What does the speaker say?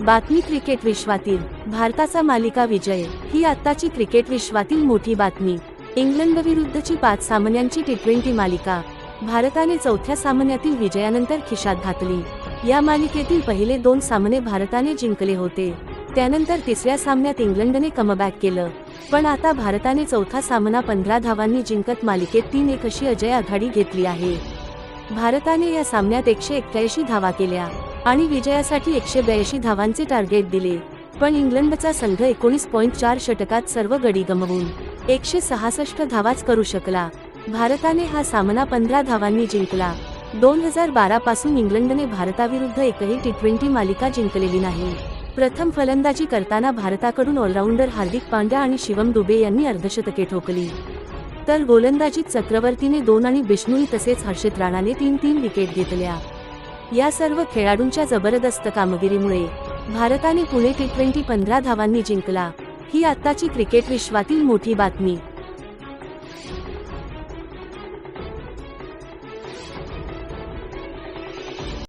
बातमी क्रिकेट विश्वातील भारताचा मालिका विजय ही आत्ताची क्रिकेट विश्वातील मोठी बातमी. इंग्लंड विरुद्धची पाच सामन्यांची टी ट्वेंटी मालिका. भारताने चौथ्या सामन्यातील विजयानंतर खिशात घातली. या मालिकेतील पहिले दोन सामने भारताने जिंकले होते. त्यानंतर तिसऱ्या सामन्यात इंग्लंडने कमबॅक केलं. पण आता भारताने चौथा सामना पंधरा धावांनी जिंकत मालिकेत तीन एक अशी अजय आघाडी घेतली आहे. भारताने या सामन्यात एकशे एक्क्याऐंशी धावा केल्या. आणि विजयासाठी एकशे ब्याऐंशी धावांचे टार्गेट दिले. पण इंग्लंडचा संघ एकोणीस पॉईंट चार षटकात सर्व गडी गमवून एकशे सहासष्ट धावाच करू शकला. भारताने हा सामना पंधरा धावांनी जिंकला. दोन हजार बारा पासून इंग्लंडने भारताविरुद्ध एकही टी ट्वेंटी मालिका जिंकलेली नाही. प्रथम फलंदाजी करताना भारताकडून ऑलराऊंडर हार्दिक पांड्या आणि शिवम दुबे यांनी अर्धशतके ठोकली. तर गोलंदाजीत चक्रवर्तीने दोन आणि बिष्णूई तसेच हर्षित राणाने तीन तीन विकेट घेतल्या. या सर्व खेळाडूंच्या जबरदस्त कामगिरीमुळे भारताने पुणे टी ट्वेंटी पंधरा धावांनी जिंकला. ही आत्ताची क्रिकेट विश्वातील मोठी बातमी.